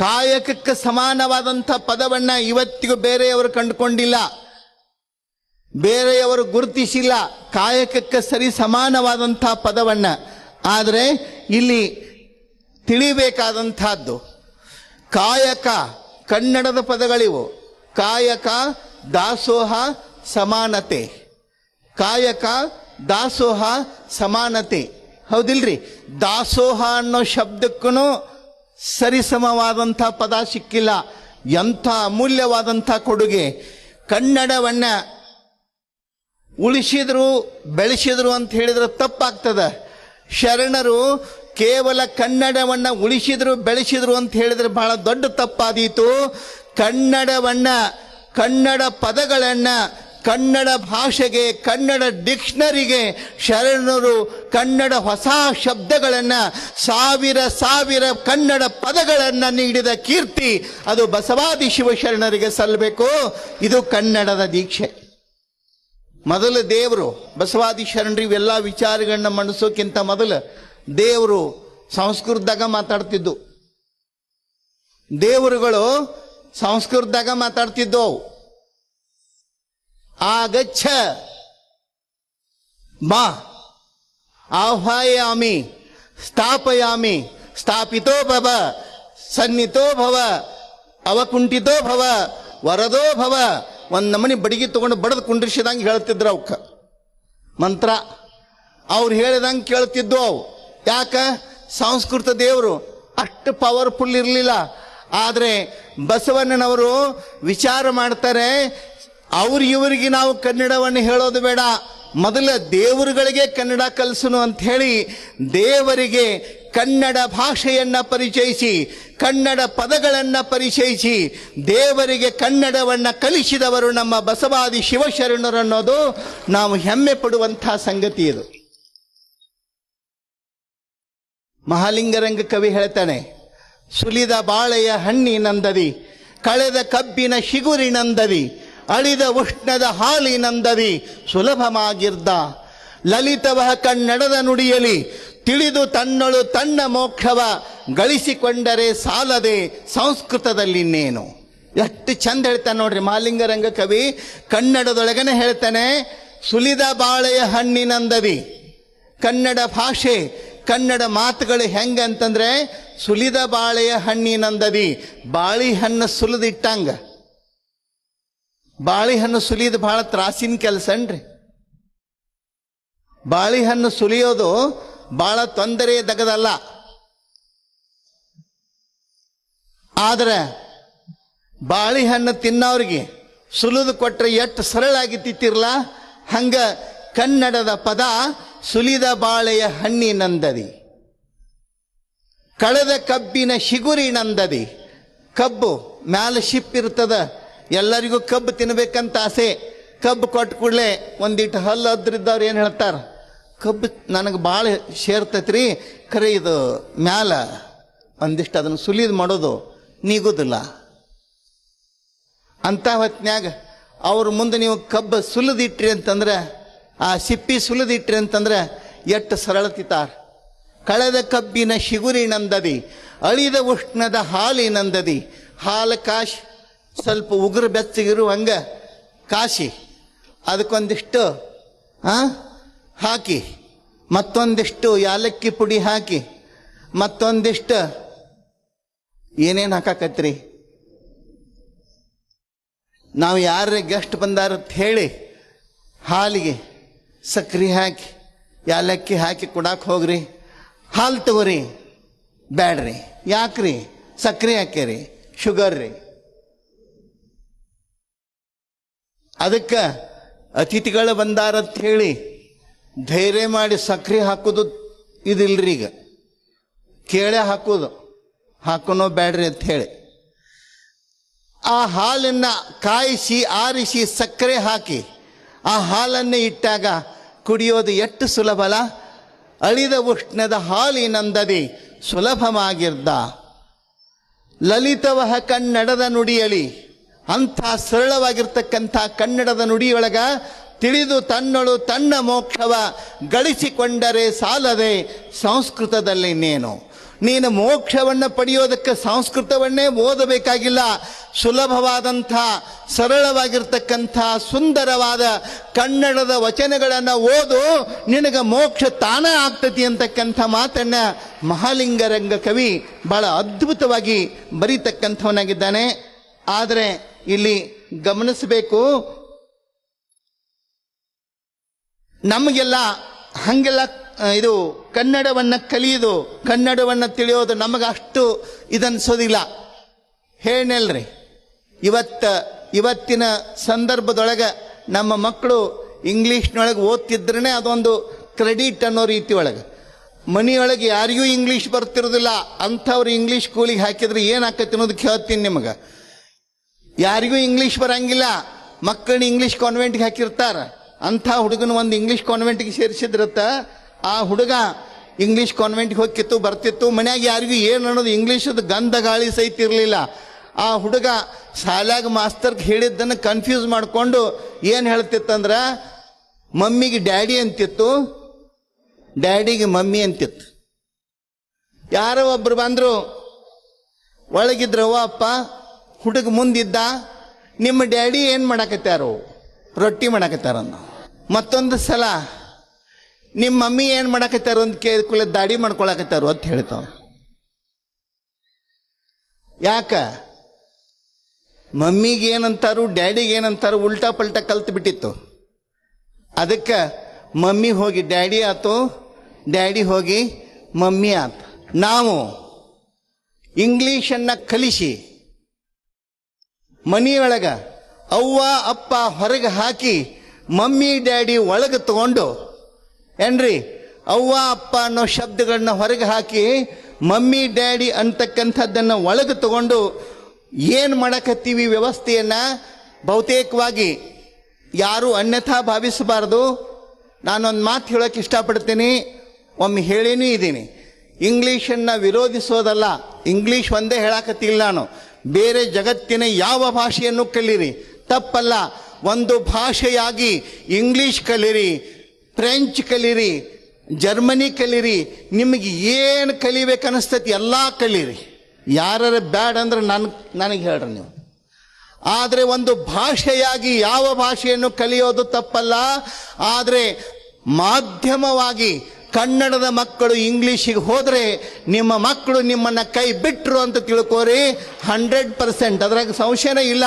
ಕಾಯಕಕ್ಕೆ ಸಮಾನವಾದಂಥ ಪದವನ್ನ ಇವತ್ತಿಗೂ ಬೇರೆಯವರು ಕಂಡುಕೊಂಡಿಲ್ಲ. ಬೇರೆಯವರು ಗುರುತಿಸಿಲ್ಲ. ಕಾಯಕಕ್ಕೆ ಸರಿ ಸಮಾನವಾದಂಥ ಪದವನ್ನ. ಆದರೆ ಇಲ್ಲಿ ತಿಳಿಬೇಕಾದಂಥದ್ದು. ಕಾಯಕ, ಕನ್ನಡದ ಪದಗಳಿವು. ಕಾಯಕ, ದಾಸೋಹ, ಸಮಾನತೆ. ಕಾಯಕ, ದಾಸೋಹ, ಸಮಾನತೆ. ಹೌದಿಲ್ರಿ? ದಾಸೋಹ ಅನ್ನೋ ಶಬ್ದಕ್ಕೂ ಸರಿಸಮವಾದಂಥ ಪದ ಸಿಕ್ಕಿಲ್ಲ, ಎಂಥ ಅಮೂಲ್ಯವಾದಂಥ ಕೊಡುಗೆ. ಕನ್ನಡವನ್ನ ಉಳಿಸಿದ್ರು, ಬೆಳೆಸಿದ್ರು ಅಂತ ಹೇಳಿದ್ರೆ ತಪ್ಪಾಗ್ತದೆ. ಶರಣರು ಕೇವಲ ಕನ್ನಡವನ್ನ ಉಳಿಸಿದ್ರು, ಬೆಳೆಸಿದ್ರು ಅಂತ ಹೇಳಿದ್ರೆ ಬಹಳ ದೊಡ್ಡ ತಪ್ಪಾದೀತು. ಕನ್ನಡವನ್ನ ಕನ್ನಡ ಪದಗಳನ್ನ ಕನ್ನಡ ಭಾಷೆಗೆ, ಕನ್ನಡ ಡಿಕ್ಷನರಿಗೆ ಶರಣರು ಕನ್ನಡ ಹೊಸ ಶಬ್ದಗಳನ್ನು, ಸಾವಿರ ಸಾವಿರ ಕನ್ನಡ ಪದಗಳನ್ನು ನೀಡಿದ ಕೀರ್ತಿ ಅದು ಬಸವಾದಿ ಶಿವಶರಣರಿಗೆ ಸಲ್ಲಬೇಕು. ಇದು ಕನ್ನಡದ ದೀಕ್ಷೆ. ಮೊದಲು ದೇವರು, ಬಸವಾದಿ ಶರಣರು ಇವೆಲ್ಲ ವಿಚಾರಗಳನ್ನ ಮಣಿಸೋಕ್ಕಿಂತ ಮೊದಲು ದೇವರು ಸಂಸ್ಕೃತದಾಗ ಮಾತಾಡ್ತಿದ್ದು. ದೇವರುಗಳು ಸಂಸ್ಕೃತದಾಗ ಮಾತಾಡ್ತಿದ್ದು ಅವು. ಆಗಚ್ಛ ಮಾ ಆಹ್ವಾಯಾಮಿ. ಸ್ಥಾಪಯಾಮಿ. ಸ್ಥಾಪಿತೋ ಭವ. ಸನ್ನಿತೋ ಭವ. ಅವಕುಂಠಿತೋ ಭವ. ವರದೋ ಭವ. ಒಂದು ನಮನಿ ಬಡಿಗೆ ತಗೊಂಡು ಬಡದು ಕುಂಡ್ರಿಸಿದಂಗೆ ಹೇಳ್ತಿದ್ರು ಅವಕ್ಕ ಮಂತ್ರ. ಅವ್ರು ಹೇಳಿದಂಗೆ ಕೇಳ್ತಿದ್ದು ಅವು. ಯಾಕ? ಸಂಸ್ಕೃತ ದೇವರು ಅಷ್ಟು ಪವರ್ಫುಲ್ ಇರಲಿಲ್ಲ. ಆದರೆ ಬಸವಣ್ಣನವರು ವಿಚಾರ ಮಾಡ್ತಾರೆ ಅವ್ರ ಇವರಿಗೆ ನಾವು ಕನ್ನಡವನ್ನು ಹೇಳೋದು ಬೇಡ. ಮೊದಲ ದೇವರುಗಳಿಗೆ ಕನ್ನಡ ಕಲಿಸನು ಅಂತ ಹೇಳಿ ದೇವರಿಗೆ ಕನ್ನಡ ಭಾಷೆಯನ್ನ ಪರಿಚಯಿಸಿ, ಕನ್ನಡ ಪದಗಳನ್ನ ಪರಿಚಯಿಸಿ, ದೇವರಿಗೆ ಕನ್ನಡವನ್ನ ಕಲಿಸಿದವರು ನಮ್ಮ ಬಸವಾದಿ ಶಿವಶರಣರು ಅನ್ನೋದು ನಾವು ಹೆಮ್ಮೆ ಪಡುವಂಥ ಸಂಗತಿ ಇದು. ಮಹಾಲಿಂಗರಂಗ ಕವಿ ಹೇಳ್ತಾನೆ, ಸುಲಿದ ಬಾಳೆಯ ಹಣ್ಣಿ ನಂದದಿ, ಕಳೆದ ಕಬ್ಬಿನ ಶಿಗುರಿ ಶಿಗುರಿನಂದದಿ ಅಳಿದ ಉಷ್ಣದ ಹಾಲಿನಂದದಿ ಸುಲಭಮಾಗಿರ್ದ ಲಲಿತವ ಕನ್ನಡದ ನುಡಿಯಲಿ, ತಿಳಿದು ತನ್ನಳು ತನ್ನ ಮೋಕ್ಷವ ಗಳಿಸಿಕೊಂಡರೆ ಸಾಲದೆ ಸಂಸ್ಕೃತದಲ್ಲಿ ಇನ್ನೇನು. ಎಷ್ಟು ಚಂದ ಹೇಳ್ತಾನೆ ನೋಡ್ರಿ ಮಾಲಿಂಗರಂಗ ಕವಿ, ಕನ್ನಡದೊಳಗನೆ ಹೇಳ್ತಾನೆ, ಸುಲಿದ ಬಾಳೆಯ ಹಣ್ಣಿನಂದವಿ ಕನ್ನಡ ಭಾಷೆ, ಕನ್ನಡ ಮಾತುಗಳು ಹೆಂಗಂತಂದ್ರೆ ಸುಲಿದ ಬಾಳೆಯ ಹಣ್ಣಿನಂದವಿ ಬಾಳಿ ಹಣ್ಣು ಸುಲಿದಿಟ್ಟಂಗ. ಬಾಳಿಹಣ್ಣು ಸುಲಿಯೋದು ಭಾಳ ತ್ರಾಸಿನ ಕೆಲಸ ಅನ್ರಿ ಬಾಳೆಹಣ್ಣು ಸುಲಿಯೋದು ಭಾಳ ತೊಂದರೆ ದಗದಲ್ಲ ಆದ್ರೆ ಬಾಳೆಹಣ್ಣು ತಿನ್ನೋರಿಗೆ ಸುಲಿದು ಕೊಟ್ಟರೆ ಎಷ್ಟು ಸರಳಾಗಿ ತಿತ್ತಿರ್ಲ ಹಂಗ ಕನ್ನಡದ ಪದ ಸುಲಿದ ಬಾಳೆಯ ಹಣ್ಣಿನಂದದಿ. ಕಳೆದ ಕಬ್ಬಿನ ಶಿಗುರಿನಂದದಿ ಕಬ್ಬು ಮ್ಯಾಲ ಶಿಪ್ ಇರ್ತದ. ಎಲ್ಲರಿಗೂ ಕಬ್ಬು ತಿನ್ಬೇಕಂತ ಆಸೆ. ಕಬ್ಬು ಕೊಟ್ಟ ಕೂಡಲೇ ಒಂದಿಟ್ಟು ಹಲ್ಲು ಅದ್ರಿದ್ದವ್ರು ಏನು ಹೇಳ್ತಾರ? ಕಬ್ಬು ನನಗೆ ಭಾಳ ಸೇರ್ತೈತ್ರಿ ಖರೆ ಇದು ಮ್ಯಾಲ ಒಂದಿಷ್ಟು ಅದನ್ನು ಸುಲಿದು ಮಾಡೋದು ನೀಗುದಿಲ್ಲ. ಅಂತ ಹೊತ್ನ್ಯಾಗ ಅವ್ರ ಮುಂದೆ ನೀವು ಕಬ್ಬು ಸುಲಿದಿಟ್ರಿ ಅಂತಂದ್ರೆ, ಆ ಸಿಪ್ಪಿ ಸುಲಿದಿಟ್ರಿ ಅಂತಂದ್ರೆ ಎಟ್ಟು ಸರಳತಿತಾರ. ಕಳೆದ ಕಬ್ಬಿನ ಶಿಗುರಿ ನಂದದಿ, ಅಳಿದ ಉಷ್ಣದ ಹಾಲಿನಂದದಿ ಹಾಲು ಕಾಶಿ ಸ್ವಲ್ಪ ಉಗುರು ಬೆಚ್ಚಗಿರುವಂಗ ಕಾಶಿ. ಅದಕ್ಕೊಂದಿಷ್ಟು ಹಾಕಿ. ಮತ್ತೊಂದಿಷ್ಟು ಯಾಲಕ್ಕಿ ಪುಡಿ ಹಾಕಿ. ಮತ್ತೊಂದಿಷ್ಟು, ಏನೇನು ಹಾಕಾಕತ್ರಿ? ನಾವು ಯಾರೇ ಗೆಸ್ಟ್ ಬಂದಾರ ಅಂತ ಹೇಳಿ ಹಾಲಿಗೆ ಸಕ್ರಿ ಹಾಕಿ, ಯಾಲಕ್ಕಿ ಹಾಕಿ ಕೊಡಕ್ಕೆ ಹೋಗ್ರಿ. ಹಾಲು ತಗೋರಿ. ಬ್ಯಾಡ್ರಿ. ಯಾಕ್ರಿ? ಸಕ್ರಿ ಹಾಕ್ಯಾರಿ. ಶುಗರ್ ರೀ ಅದಕ್ಕೆ ಅತಿಥಿಗಳು ಬಂದಾರ ಅಂತ ಹೇಳಿ ಧೈರ್ಯ ಮಾಡಿ ಸಕ್ರೆ ಹಾಕೋದು ಇದಿಲ್ರಿ ಈಗ. ಕೇಳೇ ಹಾಕೋದು. ಹಾಕೋನೋ ಬ್ಯಾಡ್ರಿ ಅಂತ ಹೇಳಿ. ಆ ಹಾಲನ್ನು ಕಾಯಿಸಿ, ಆರಿಸಿ ಸಕ್ಕರೆ ಹಾಕಿ ಆ ಹಾಲನ್ನು ಇಟ್ಟಾಗ ಕುಡಿಯೋದು ಎಷ್ಟು ಸುಲಭಲ ಅಳಿದ ಉಷ್ಣದ ಹಾಲಿನಂದದಿ ಸುಲಭವಾಗಿರ್ದ. ಲಲಿತವಹ ಕನ್ನಡದ ನುಡಿಯಲಿ ಅಂಥ ಸರಳವಾಗಿರ್ತಕ್ಕಂಥ ಕನ್ನಡದ ನುಡಿಯೊಳಗ ತಿಳಿದು ತನ್ನಳು ತನ್ನ ಮೋಕ್ಷವ ಗಳಿಸಿಕೊಂಡರೆ ಸಾಲದೆ ಸಂಸ್ಕೃತದಲ್ಲಿ ನೀನು. ಮೋಕ್ಷವನ್ನು ಪಡೆಯೋದಕ್ಕೆ ಸಂಸ್ಕೃತವನ್ನೇ ಓದಬೇಕಾಗಿಲ್ಲ. ಸುಲಭವಾದಂಥ, ಸರಳವಾಗಿರ್ತಕ್ಕಂಥ, ಸುಂದರವಾದ ಕನ್ನಡದ ವಚನಗಳನ್ನು ಓದು ನಿನಗೆ ಮೋಕ್ಷ ತಾನ ಆಗ್ತತಿ ಅಂತಕ್ಕಂಥ ಮಾತನ್ನ ಮಹಾಲಿಂಗರಂಗ ಕವಿ ಬಹಳ ಅದ್ಭುತವಾಗಿ ಬರೀತಕ್ಕಂಥವನಾಗಿದ್ದಾನೆ. ಆದರೆ ಇಲ್ಲಿ ಗಮನಿಸಬೇಕು. ನಮಗೆಲ್ಲ ಹಂಗೆಲ್ಲ ಇದು ಕನ್ನಡವನ್ನು ಕಲಿಯೋದು, ಕನ್ನಡವನ್ನು ತಿಳಿಯೋದು ನಮಗೆ ಅಷ್ಟು ಇದನ್ಸೋದಿಲ್ಲ. ಹೇಳಲ್ರಿ ಇವತ್ತು, ಇವತ್ತಿನ ಸಂದರ್ಭದೊಳಗೆ ನಮ್ಮ ಮಕ್ಕಳು ಇಂಗ್ಲೀಷ್ನೊಳಗೆ ಓದ್ತಿದ್ರೇ ಅದೊಂದು ಕ್ರೆಡಿಟ್ ಅನ್ನೋ ರೀತಿ ಒಳಗೆ. ಮನೆಯೊಳಗೆ ಯಾರಿಗೂ ಇಂಗ್ಲೀಷ್ ಬರ್ತಿರೋದಿಲ್ಲ, ಅಂಥವ್ರು ಇಂಗ್ಲೀಷ್ ಸ್ಕೂಲಿಗೆ ಹಾಕಿದ್ರೆ ಏನಾಕತಿ ಅನ್ನೋದು ಕೇಳ್ತೀನಿ ನಿಮಗೆ. ಯಾರಿಗೂ ಇಂಗ್ಲೀಷ್ ಬರಂಗಿಲ್ಲ. ಮಕ್ಕಳು ಇಂಗ್ಲೀಷ್ ಕಾನ್ವೆಂಟ್ಗೆ ಹಾಕಿರ್ತಾರ. ಅಂಥ ಹುಡುಗನ ಒಂದು ಇಂಗ್ಲೀಷ್ ಕಾನ್ವೆಂಟ್ಗೆ ಸೇರಿಸಿದ್ರತ್ತ, ಆ ಹುಡುಗ ಇಂಗ್ಲೀಷ್ ಕಾನ್ವೆಂಟ್ಗೆ ಹೋಗಿತ್ತು ಬರ್ತಿತ್ತು. ಮನ್ಯಾಗ ಯಾರಿಗೂ ಏನು ಅನ್ನೋದು ಇಂಗ್ಲೀಷದ ಗಂಧ ಗಾಳಿ ಸಹಿತ ಇರಲಿಲ್ಲ. ಆ ಹುಡುಗ ಶಾಲ್ಯಾಗ ಮಾಸ್ತರ್ಗೆ ಹೇಳಿದ್ದನ್ನು ಕನ್ಫ್ಯೂಸ್ ಮಾಡಿಕೊಂಡು ಏನು ಹೇಳ್ತಿತ್ತಂದ್ರೆ, ಮಮ್ಮಿಗೆ ಡ್ಯಾಡಿ ಅಂತಿತ್ತು, ಡ್ಯಾಡಿಗೆ ಮಮ್ಮಿ ಅಂತಿತ್ತು. ಯಾರೋ ಒಬ್ರು ಬಂದರು ಒಳಗಿದ್ರವ ಅಪ್ಪ ಹುಡುಗ ಮುಂದಿದ್ದ, ನಿಮ್ಮ ಡ್ಯಾಡಿ ಏನು ಮಾಡಾಕತ್ಯಾರು ರೊಟ್ಟಿ ಮಾಡಾಕತ್ತಾರ ಮತ್ತೊಂದು ಸಲ, ನಿಮ್ಮ ಮಮ್ಮಿ ಏನು ಮಾಡಾಕತ್ತಾರು ಅಂತ ಕೇಳಿದ್ಕೂಲೆ ದಾಡಿ ಮಾಡ್ಕೊಳಕತ್ತಾರು ಅಂತ ಹೇಳ್ತಾವ. ಯಾಕ? ಮಮ್ಮಿಗೆ ಏನಂತಾರು, ಡ್ಯಾಡಿಗೆ ಏನಂತಾರು ಉಲ್ಟಾ ಪಲ್ಟಾ ಕಲ್ತು ಬಿಟ್ಟಿತ್ತು. ಅದಕ್ಕೆ ಮಮ್ಮಿ ಹೋಗಿ ಡ್ಯಾಡಿ ಆತು, ಡ್ಯಾಡಿ ಹೋಗಿ ಮಮ್ಮಿ ಆತು. ನಾವು ಇಂಗ್ಲೀಷನ್ನು ಕಲಿಸಿ ಮನೆಯೊಳಗ ಅವ್ವ, ಅಪ್ಪ ಹೊರಗೆ ಹಾಕಿ ಮಮ್ಮಿ, ಡ್ಯಾಡಿ ಒಳಗೆ ತಗೊಂಡು, ಏನ್ರಿ, ಅವ್ವ, ಅಪ್ಪ ಅನ್ನೋ ಶಬ್ದಗಳನ್ನ ಹೊರಗೆ ಹಾಕಿ ಮಮ್ಮಿ, ಡ್ಯಾಡಿ ಅಂತಕ್ಕಂಥದ್ದನ್ನು ಒಳಗೆ ತಗೊಂಡು ಏನು ಮಾಡಕತ್ತೀವಿ ವ್ಯವಸ್ಥೆಯನ್ನ ಬಹುತೇಕವಾಗಿ ಯಾರು ಅನ್ಯಥಾ ಭಾವಿಸಬಾರ್ದು. ನಾನೊಂದು ಮಾತು ಹೇಳೋಕೆ ಇಷ್ಟಪಡ್ತೀನಿ. ಒಮ್ಮೆ ಹೇಳೇನೂ ಇದ್ದೀನಿ. ಇಂಗ್ಲೀಷನ್ನು ವಿರೋಧಿಸೋದಲ್ಲ. ಇಂಗ್ಲೀಷ್ ಒಂದೇ ಹೇಳಕತ್ತಿಲ್ಲ ನಾನು. ಬೇರೆ ಜಗತ್ತಿನ ಯಾವ ಭಾಷೆಯನ್ನು ಕಲೀರಿ? ತಪ್ಪಲ್ಲ. ಒಂದು ಭಾಷೆಯಾಗಿ ಇಂಗ್ಲೀಷ್ ಕಲೀರಿ ಫ್ರೆಂಚ್ ಕಲೀರಿ ಜರ್ಮನಿ ಕಲೀರಿ, ನಿಮಗೆ ಏನು ಕಲಿಬೇಕನ್ನಿಸ್ತೈತಿ ಎಲ್ಲ ಕಲೀರಿ. ಯಾರ ಬ್ಯಾಡ್ ಅಂದ್ರೆ ನನ್, ನನಗೆ ಹೇಳ್ರಿ ನೀವು. ಆದರೆ ಒಂದು ಭಾಷೆಯಾಗಿ ಯಾವ ಭಾಷೆಯನ್ನು ಕಲಿಯೋದು ತಪ್ಪಲ್ಲ. ಆದರೆ ಮಾಧ್ಯಮವಾಗಿ ಕನ್ನಡದ ಮಕ್ಕಳು ಇಂಗ್ಲೀಷಿಗೆ ಹೋದರೆ ನಿಮ್ಮ ಮಕ್ಕಳು ನಿಮ್ಮನ್ನು ಕೈ ಬಿಟ್ಟರು ಅಂತ ತಿಳ್ಕೋರಿ ಹಂಡ್ರೆಡ್ ಪರ್ಸೆಂಟ್. ಅದ್ರಾಗ ಸಂಶಯನೇ ಇಲ್ಲ.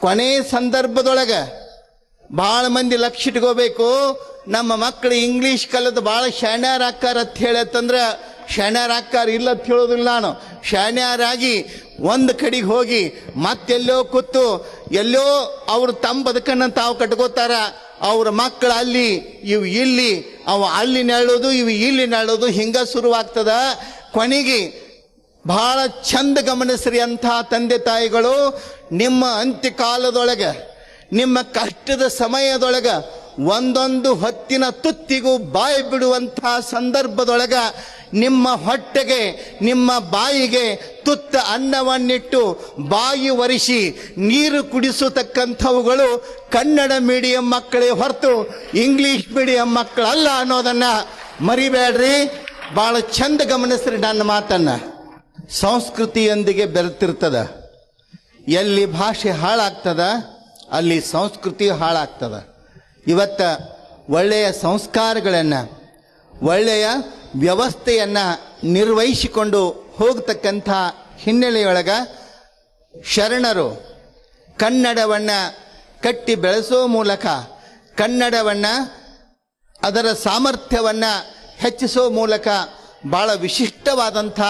ಕೊನೆ ಸಂದರ್ಭದೊಳಗೆ ಭಾಳ ಮಂದಿ ಲಕ್ಷ ಇಟ್ಕೋಬೇಕು. ನಮ್ಮ ಮಕ್ಕಳು ಇಂಗ್ಲೀಷ್ ಕಲಿತು ಭಾಳ ಶಾಣ್ಯಾರ ಆಕಾರ ಅಂತ ಹೇಳತ್ತಂದ್ರೆ ಶಾಣ್ಯಾರ ಅಕ್ಕಾರ ಇಲ್ಲ ಅಂತ ಹೇಳೋದಿಲ್ಲ ನಾನು. ಶಾಣ್ಯಾರಾಗಿ ಒಂದು ಕಡೆಗೆ ಹೋಗಿ ಮತ್ತೆಲ್ಲೋ ಕೂತು ಎಲ್ಲೋ ಅವ್ರು ತಮ್ಮ ಬದುಕನ್ನು ತಾವು ಕಟ್ಕೋತಾರ. ಅವ್ರ ಮಕ್ಕಳು ಅಲ್ಲಿ, ಇವು ಇಲ್ಲಿ, ಅವ ಅಲ್ಲಿ ನೆಳೋದು ಇವು ಇಲ್ಲಿ ನೆಳೋದು ಹಿಂಗ ಶುರುವಾಗ್ತದ. ಕೊನೆಗೆ ಬಹಳ ಚಂದ ಗಮನಿಸ್ರಿ ಅಂಥ ತಂದೆ ತಾಯಿಗಳು ನಿಮ್ಮ ಅಂತ್ಯಕಾಲದೊಳಗೆ, ನಿಮ್ಮ ಕಷ್ಟದ ಸಮಯದೊಳಗೆ ಒಂದೊಂದು ಹೊತ್ತಿನ ತುತ್ತಿಗೂ ಬಾಯಿ ಬಿಡುವಂಥ ಸಂದರ್ಭದೊಳಗ ನಿಮ್ಮ ಹೊಟ್ಟೆಗೆ, ನಿಮ್ಮ ಬಾಯಿಗೆ ತುತ್ತ ಅನ್ನವನ್ನಿಟ್ಟು ಬಾಯಿ ಒರೆಸಿ ನೀರು ಕುಡಿಸತಕ್ಕಂಥವುಗಳು ಕನ್ನಡ ಮೀಡಿಯಂ ಮಕ್ಕಳೇ ಹೊರತು ಇಂಗ್ಲಿಷ್ ಮೀಡಿಯಂ ಮಕ್ಕಳಲ್ಲ ಅನ್ನೋದನ್ನ ಮರಿಬೇಡ್ರಿ. ಭಾಳ ಚಂದ ಗಮನಿಸ್ರಿ ನನ್ನ ಮಾತನ್ನ. ಸಂಸ್ಕೃತಿಯೊಂದಿಗೆ ಬೆರೆತಿರ್ತದ. ಎಲ್ಲಿ ಭಾಷೆ ಹಾಳಾಗ್ತದ, ಅಲ್ಲಿ ಸಂಸ್ಕೃತಿ ಹಾಳಾಗ್ತದ. ಇವತ್ತ ಒಳ್ಳೆಯ ಸಂಸ್ಕಾರಗಳನ್ನು, ಒಳ್ಳೆಯ ವ್ಯವಸ್ಥೆಯನ್ನು ನಿರ್ವಹಿಸಿಕೊಂಡು ಹೋಗ್ತಕ್ಕಂಥ ಹಿನ್ನೆಲೆಯೊಳಗೆ ಶರಣರು ಕನ್ನಡವನ್ನು ಕಟ್ಟಿ ಬೆಳೆಸೋ ಮೂಲಕ, ಕನ್ನಡವನ್ನು ಅದರ ಸಾಮರ್ಥ್ಯವನ್ನು ಹೆಚ್ಚಿಸೋ ಮೂಲಕ ಭಾಳ ವಿಶಿಷ್ಟವಾದಂಥ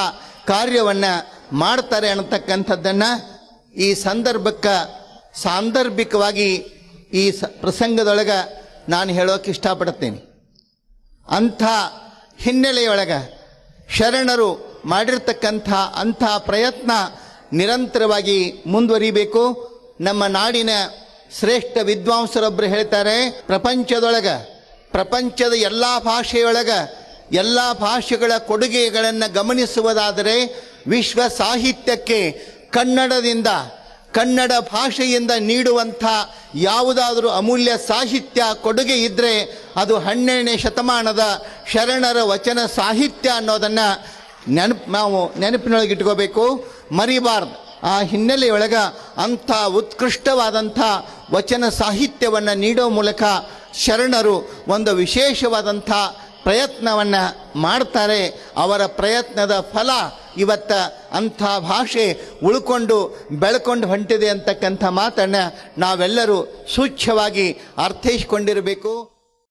ಕಾರ್ಯವನ್ನು ಮಾಡ್ತಾರೆ ಅನ್ನತಕ್ಕಂಥದ್ದನ್ನು ಈ ಸಂದರ್ಭಕ್ಕೆ ಸಾಂದರ್ಭಿಕವಾಗಿ ಈ ಸ, ಪ್ರಸಂಗದೊಳಗೆ ನಾನು ಹೇಳೋಕೆ ಇಷ್ಟಪಡ್ತೇನೆ. ಅಂಥ ಹಿನ್ನೆಲೆಯೊಳಗೆ ಶರಣರು ಮಾಡಿರ್ತಕ್ಕಂಥ ಅಂಥ ಪ್ರಯತ್ನ ನಿರಂತರವಾಗಿ ಮುಂದುವರಿಬೇಕು. ನಮ್ಮ ನಾಡಿನ ಶ್ರೇಷ್ಠ ವಿದ್ವಾಂಸರೊಬ್ಬರು ಹೇಳ್ತಾರೆ, ಪ್ರಪಂಚದೊಳಗೆ, ಪ್ರಪಂಚದ ಎಲ್ಲ ಭಾಷೆಯೊಳಗೆ, ಎಲ್ಲ ಭಾಷೆಗಳ ಕೊಡುಗೆಗಳನ್ನು ಗಮನಿಸುವುದಾದರೆ ವಿಶ್ವ ಸಾಹಿತ್ಯಕ್ಕೆ ಕನ್ನಡದಿಂದ ಕನ್ನಡ ಭಾಷೆಯಿಂದ ನೀಡುವಂಥ ಯಾವುದಾದರೂ ಅಮೂಲ್ಯ ಸಾಹಿತ್ಯ ಕೊಡುಗೆ ಇದ್ದರೆ ಅದು ಹನ್ನೆರಡನೇ ಶತಮಾನದ ಶರಣರ ವಚನ ಸಾಹಿತ್ಯ ಅನ್ನೋದನ್ನು ನೆನಪು ನಾವು ನೆನಪಿನೊಳಗೆ ಇಟ್ಕೋಬೇಕು. ಮರಿಬಾರ್ದು. ಆ ಹಿನ್ನೆಲೆಯೊಳಗೆ ಅಂಥ ಉತ್ಕೃಷ್ಟವಾದಂಥ ವಚನ ಸಾಹಿತ್ಯವನ್ನು ನೀಡೋ ಮೂಲಕ ಶರಣರು ಒಂದು ವಿಶೇಷವಾದಂಥ ಪ್ರಯತ್ನವನ್ನು ಮಾಡ್ತಾರೆ. ಅವರ ಪ್ರಯತ್ನದ ಫಲ ಇವತ್ತ ಅಂಥ ಭಾಷೆ ಉಳ್ಕೊಂಡು ಬೆಳ್ಕೊಂಡು ಹೊಂಟಿದೆ ಅಂತಕ್ಕಂಥ ಮಾತನ್ನು ನಾವೆಲ್ಲರೂ ಸೂಚ್ಯವಾಗಿ ಅರ್ಥೈಸಿಕೊಂಡಿರಬೇಕು.